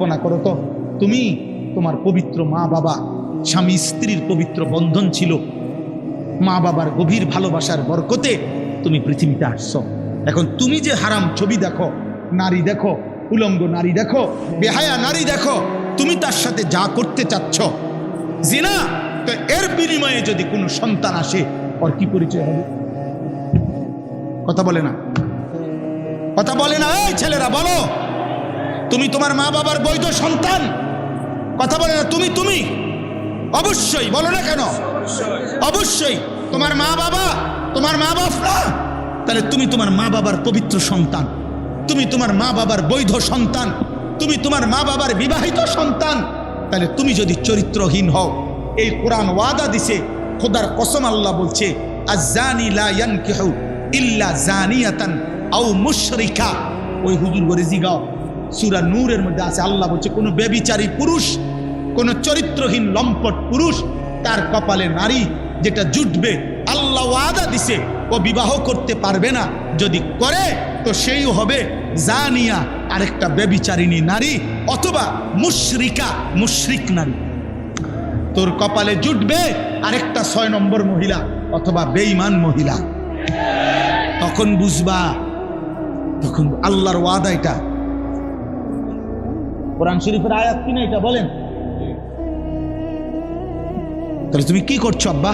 কল্পনা করো তো। তুমি তোমার পবিত্র মা বাবা, স্বামী স্ত্রীর পবিত্র বন্ধন ছিল। মা বাবার গভীর ভালোবাসার বরকতে তুমি পৃথিবীতে আসছো। এখন তুমি যে হারাম ছবি দেখো, নারী দেখো, উলঙ্গ নারী দেখো, বেহায়া নারী দেখো, তুমি তার সাথে যা করতে চাচ্ছ। জিনা, তো এর বিনিময়ে যদি কোনো সন্তান আসে, ওর কি পরিচয় হবে? কথা বলে না। কথা বলে না। এই ছেলেরা, বলো। তুমি তোমার মা বাবার বৈধ সন্তান? কথা বলে না, তুমি তুমি। অবশ্যই, বলো না কেন? অবশ্যই, তোমার মা বাবা, তোমার মা না তাহলে তুমি তোমার মা বাবার পবিত্র সন্তান। তুমি তোমার মা বাবার বৈধ সন্তান। তুমি তোমার মা বাবার বিবাহিত সন্তান। তাহলে তুমি যদি চরিত্রহীন হও, এই কোরআন ওয়াদা দিছে, খোদার কসম আল্লাহ বলছে আজানি লা ইয়ানকিহু ইল্লা জানিয়াতান আও মুশরিকা। ওই হুজুর করে জিগাও। সূরা নূরের মধ্যে আছে, আল্লাহ বলছে, কোনো বেবিচারী পুরুষ, কোন চরিত্রহীন লম্পট পুরুষ, তার কপালে নারী যেটা জুটবে, আল্লাহ ওয়াদা দিছে, ও বিবাহ করতে পারবে না। যদি করে, তো সেই হবে জানিয়া আরেকটা বেবিচারিণী নারী অথবা মুশরিকা, মুশরিক নারী। তোর কপালে জুটবে আরেকটা ছয় নম্বর মহিলা অথবা বেঈমান মহিলা। তখন বুঝবা, তখন আল্লাহর ওয়াদা এটা। কোরআন শরীফের আয়াত কিনা এটা বলেন। তাহলে তুমি কি করছ আব্বা?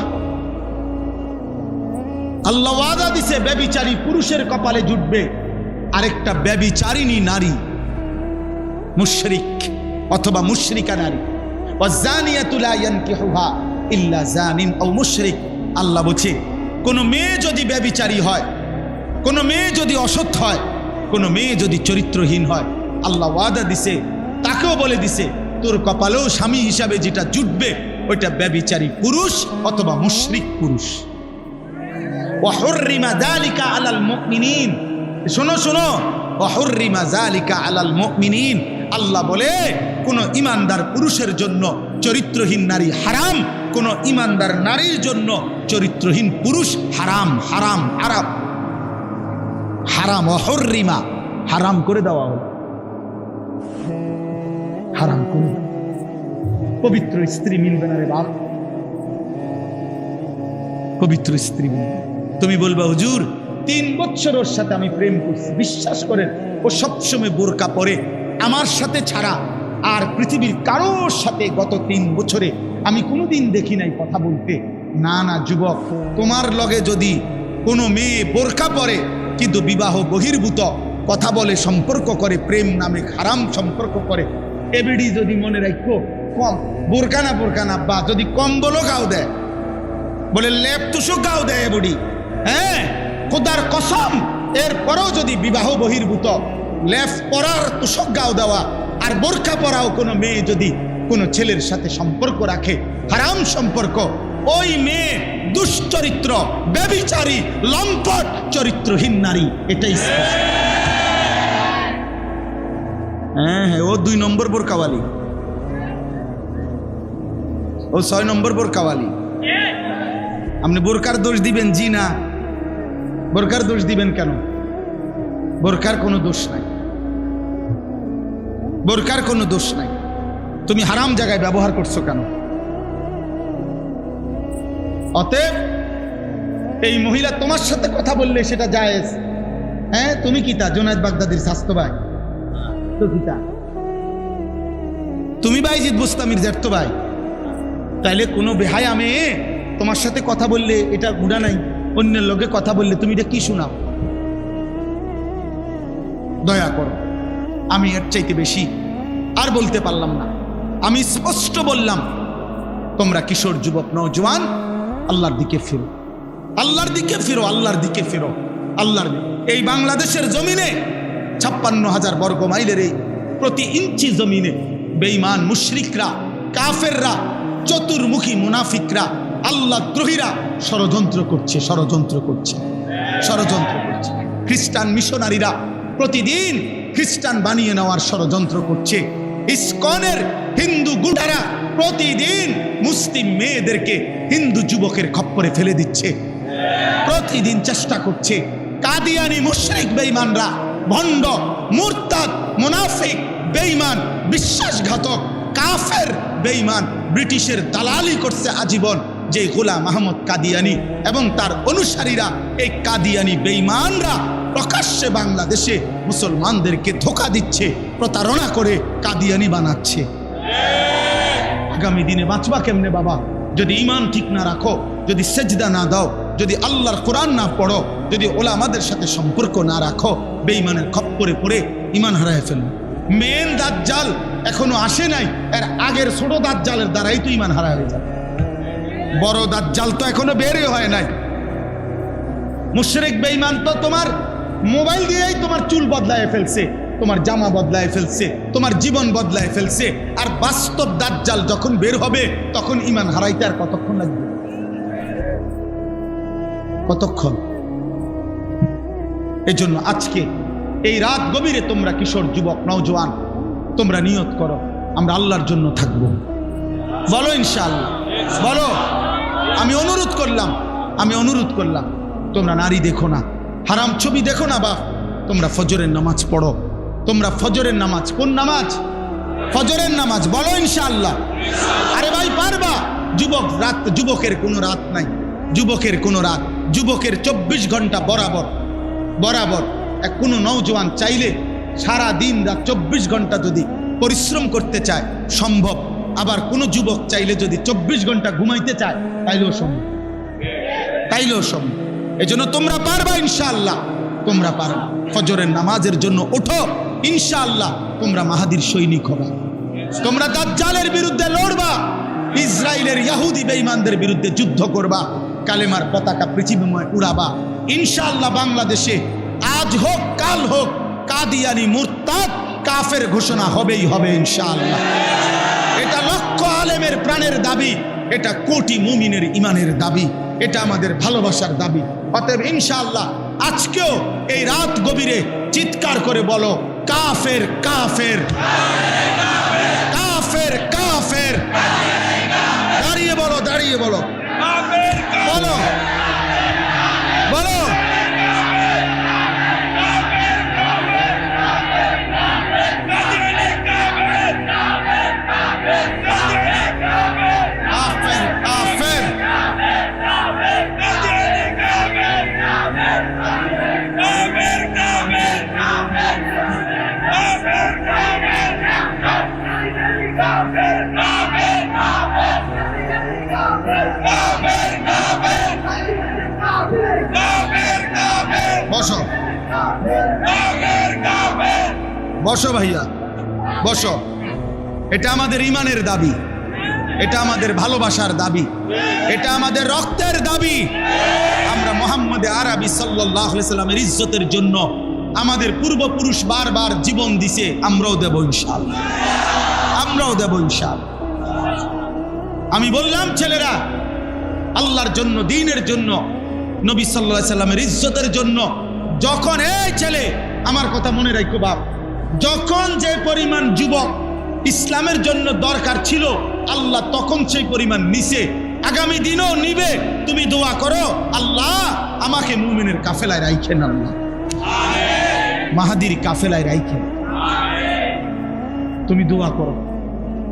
আল্লাহ ওয়াদা দিছে, ব্যবিচারী পুরুষের কপালে জুটবে। আরেকটা নারী, মুশরিক অথবা মুশরিকা নারী। ইল্লা জানিন মুশরিক। আল্লাহ বলছে, কোন মেয়ে যদি ব্যবিচারী হয়, কোন মেয়ে যদি অসৎ হয়, কোন মেয়ে যদি চরিত্রহীন হয়, আল্লাহ ওয়াদা দিছে তাকেও বলে দিছে, তোর কপালেও স্বামী হিসাবে যেটা জুটবে, ওইটা ব্যবিচারী পুরুষ অথবা মুশরিক পুরুষ। আল্লাহ বলে, কোন ইমানদার পুরুষের জন্য চরিত্রহীন নারী হারাম, কোন ইমানদার নারীর জন্য চরিত্রহীন পুরুষ হারাম হারাম হারাম। হারাম অহর্রিমা হারাম করে দেওয়া হলো। হারাম করে পবিত্র স্ত্রী মিলবে না রে বাপ। পবিত্র স্ত্রী মিলবে তুমি বলবা, হুজুর, তিন বছর ওর সাথে আমি প্রেম করছি। বিশ্বাস করেন, ও সবসময় বোরকা পরে আমার সাথে ছাড়া। আর পৃথিবীর কারোর সাথে গত তিন বছরে আমি কোনোদিন দেখি নাই কথা বলতে। না না, যুবক, তোমার লগে যদি কোনো মেয়ে বোরকা পরে, কিন্তু বিবাহ বহির্ভূত, কথা বলে সম্পর্ক করে, প্রেম নামে হারাম সম্পর্ক করে এবিডি যদি মনে রাখো, কম। বোরকা না বোরকা না বা যদি কম্বলও গাও দেয় বলে লেপ তুষো গাও দেয় বুড়ি হ্যাঁ খোদার কসম, এরপরেও যদি বিবাহ বহির্ভূত লেফ পরার তুষক গাও দেওয়া, আর বোরখা পরাও কোনো মেয়ে যদি কোনো ছেলের সাথে সম্পর্ক রাখে, হারাম সম্পর্ক, ওই মেয়ে দুশ্চরিত্র ব্যবিচারী লম্পট চরিত্রহীন নারী, এটাই। হ্যাঁ হ্যাঁ ও দুই নম্বর বোর কাওয়ালি। ও ছয় নম্বর বোরকাওয়ালি আপনি বোরকার দোষ দিবেন, জি না? বোরকার দোষ দিবেন কেন? বোরকার কোনো দোষ নাই। বোরকার কোনো দোষ নাই। তুমি হারাম জায়গায় ব্যবহার করছ কেন? অতএব এই মহিলা তোমার সাথে কথা বললে সেটা জায়েজ। হ্যাঁ তুমি কি তা? জোনায়দ বাগদাদির স্বাস্থ্য ভাই তুমি বাইজিৎ বুস্তামির জ্যাঠতো ভাই। তাইলে কোনো বেহায়া মেয়ে তোমার সাথে কথা বললে এটা গুণা নাই, অন্যের লোকে কথা বললে তুমি এটা কি শোনাও? দয়া করো, আমি এর চাইতে বেশি আর বলতে পারলাম না। আমি স্পষ্ট বললাম, তোমরা কিশোর যুবক নৌজওয়ান আল্লাহর দিকে ফিরো। আল্লাহর দিকে ফিরো, আল্লাহর দিকে ফিরো। আল্লাহর এই বাংলাদেশের জমিনে ছাপ্পান্ন হাজার বর্গ মাইলের এই প্রতি ইঞ্চি জমিনে বেঈমান মুশরিকরা, কাফেররা, চতুর্মুখী মুনাফিকরা, আল্লাহ দ্রোহীরা ষড়যন্ত্র করছে ষড়যন্ত্র করছে ষড়যন্ত্র করছে। খ্রিস্টান মিশনারিরা প্রতিদিন খ্রিস্টান বানিয়ে নেওয়ার ষড়যন্ত্র করছে। ইস্কনের হিন্দু গুন্ডারা প্রতিদিন মুসলিম মেয়েদেরকে হিন্দু যুবকের খপ্পরে ফেলে দিচ্ছে। প্রতিদিন চেষ্টা করছে। কাদিয়ানি মুশরিক বেঈমানরা ভণ্ড, মুরতাদ, মুনাফিক, বেঈমান, বিশ্বাসঘাতক, কাফের, বেঈমান, ব্রিটিশের দালালি করছে আজীবন যে গোলাম আহমদ কাদিয়ানি এবং তার অনুসারীরা এই কাদিয়ানি বেঈমানরা প্রকাশ্যে বাংলাদেশে মুসলমানদেরকে ধোকা দিচ্ছে, প্রতারণা করে কাদিয়ানি বানাচ্ছে। আগামী দিনে বাঁচবা কেমনে বাবা? যদি ইমান ঠিক না রাখো, যদি সেজদা না দাও, যদি আল্লাহর কোরআন না পড়ো যদি ওলামাদের সাথে সম্পর্ক না রাখো, বেঈমানের খপ্পরে পড়ে ইমান হারায় ফেলবে। মেন দাজ্জাল এখনও আসে নাই, এর আগের ছোট দাজ্জালের দ্বারাই তো ইমান হারা হয়ে যাবে। বড় দাজ্জাল তো এখনও বেরই হয় নাই। মুশরিক বেঈমান তো তোমার মোবাইল দিয়েই তোমার চুল বদলায় ফেলছে, তোমার জামা বদলায় ফেলছে, তোমার জীবন বদলায় ফেলছে, আর বাস্তব দাজ্জাল যখন বের হবে, তখন ইমান হারাইতে আর কতক্ষণ লাগবে? কতক্ষণ? এই জন্য আজকে এই রাত গভীরে তোমরা কিশোর যুবক, নওজোয়ান, তোমরা নিয়ত করো, আমরা আল্লাহর জন্য থাকব। বলো ইনশাআল্লাহ, বলো। আমি অনুরোধ করলাম, আমি অনুরোধ করলাম, তোমরা নারী দেখো না, হারাম ছবি দেখো না বাপ, তোমরা ফজরের নামাজ পড়ো, তোমরা ফজরের নামাজ কোন নামাজ? ফজরের নামাজ, বলো ইনশাআল্লাহ। আরে ভাই, পারবা? যুবক রাত, যুবকের কোনো রাত নাই, যুবকের কোনো রাত, যুবকের চব্বিশ ঘণ্টা বরাবর বরাবর এক কোনো নৌজওয়ান চাইলে সারা দিন রাত চব্বিশ ঘণ্টা যদি পরিশ্রম করতে চায়, সম্ভব। আবার কোনো যুবক চাইলে যদি চব্বিশ ঘণ্টা ঘুমাইতে চায়, তাইলেও সম্ভব। তাইলেও সম্ভব। এই জন্য তোমরা পারবা ইনশাআল্লাহ। তোমরা পারবা। ফজরের নামাজের জন্য ওঠো, ইনশাআল্লাহ। তোমরা মাহাদির সৈনিক হবা। তোমরা দাজ্জালের বিরুদ্ধে লড়বা ইসরায়েলের ইয়াহুদি বেঈমানদের বিরুদ্ধে যুদ্ধ করবা। কালেমার পতাকা পৃথিবীময় উড়াবা। ইনশাআল্লাহ বাংলাদেশে আজ হোক, কাল হোক কাদিয়ানি মুরতাদ কাফের ঘোষণা হবেই হবে ইনশাআল্লাহ। এটা লক্ষ আলেমের প্রাণের দাবি, এটা কোটি মুমিনের ইমানের দাবি, এটা আমাদের ভালোবাসার দাবি। অতএব ইনশাআল্লাহ আজকেও এই রাত গভীরে চিৎকার করে বলো, কাফের কাফের। কাফের কাফের। দাঁড়িয়ে বলো দাঁড়িয়ে বলো। বলো বসো ভাইয়া, বসো। এটা আমাদের ইমানের দাবি। এটা আমাদের ভালোবাসার দাবি। এটা আমাদের রক্তের দাবি। আমরা মোহাম্মদ আরবি সাল্লামের ইজ্জতের জন্য আমাদের পূর্বপুরুষ বারবার জীবন দিছে, আমরাও দেব ইনশাল আমরাও দেব ইনশাল আমি বললাম, ছেলেরা, আল্লাহর জন্য, দিনের জন্য, নবী সাল্লাহ সাল্লামের ইজ্জতের জন্য যখন এই ছেলে, আমার কথা মনে রাখো বাপ, যখন যে পরিমাণ যুবক ইসলামের জন্য দরকার ছিল, আল্লাহ তখন সেই পরিমাণ নিছে। আগামী দিনও নিবে, তুমি দোয়া করো, আল্লাহ আমাকে মুমিনের কাফেলায় রাইখেন আল্লাহ। মাহাদির কাফেলায় রাইখেন। তুমি দোয়া করো,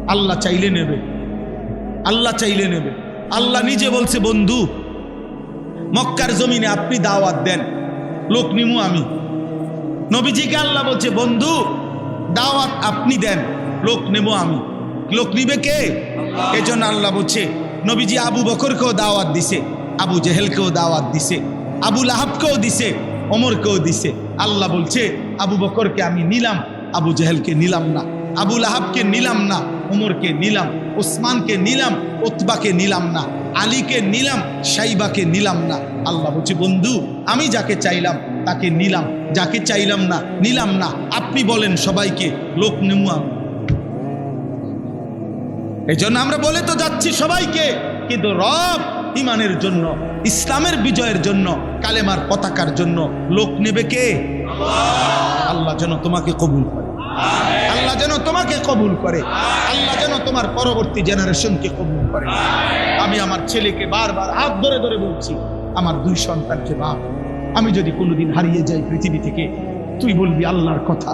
আল্লাহ চাইলে নেবে। আল্লাহ চাইলে নেবে। আল্লাহ নিজে বলছে, বন্ধু, মক্কার জমিনে আপনি দাওয়াত দেন। লোক নিমু আমি। নবীজিকে আল্লাহ বলছে বন্ধু দাওয়াত আপনি দেন লোক নেব আমি। লোক নিবে কে? এজন্য আল্লাহ বলছে নবীজি আবু বকরকেও দাওয়াত দিছে আবু জেহেলকেও দাওয়াত দিছে আবু লাহাবকেও দিছে ওমরকেও দিছে। আল্লাহ বলছে আবু বকরকে আমি নিলাম আবু জেহেলকে নিলাম না। আবু লাহাবকে নিলাম না ওমরকে নিলাম, ওসমানকে নিলাম ওতবাকে নিলাম না, আলীকে নিলাম, সাইবাকে নিলাম না। আল্লাহ বলছে, বন্ধু, আমি যাকে চাইলাম তাকে নিলাম, যাকে চাইলাম না, নিলাম না। আপনি বলেন সবাইকে, লোক নেমু আমি। এই জন্য আমরা বলে তো যাচ্ছি সবাইকে, কিন্তু রব ইমানের জন্য, ইসলামের বিজয়ের জন্য, কালেমার পতাকার জন্য লোক নেবে কে? আল্লাহ যেন তোমাকে কবুল করে। আল্লাহ যেন তোমাকে কবুল করে। আল্লাহ যেন তোমার পরবর্তী জেনারেশনকে কবুল করে। আমি আমার ছেলেকে বারবার হাত ধরে ধরে বলছি, আমার দুই সন্তানকে বাপ আমি যদি কোনোদিন হারিয়ে যাই পৃথিবী থেকে, তুই বলবি আল্লাহর কথা।